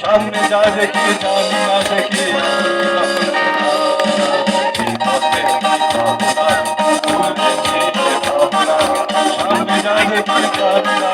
সামনে যা দেখি জানি না দেখি সামনে যা দেখি জানি না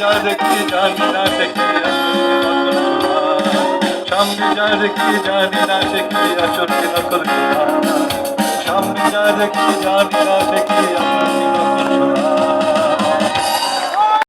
যা দেখতে জানি না সে কি সামনে যা দেখতে জানি না সে কি আসলে নকল সামনে যা দেখতে জানি না সে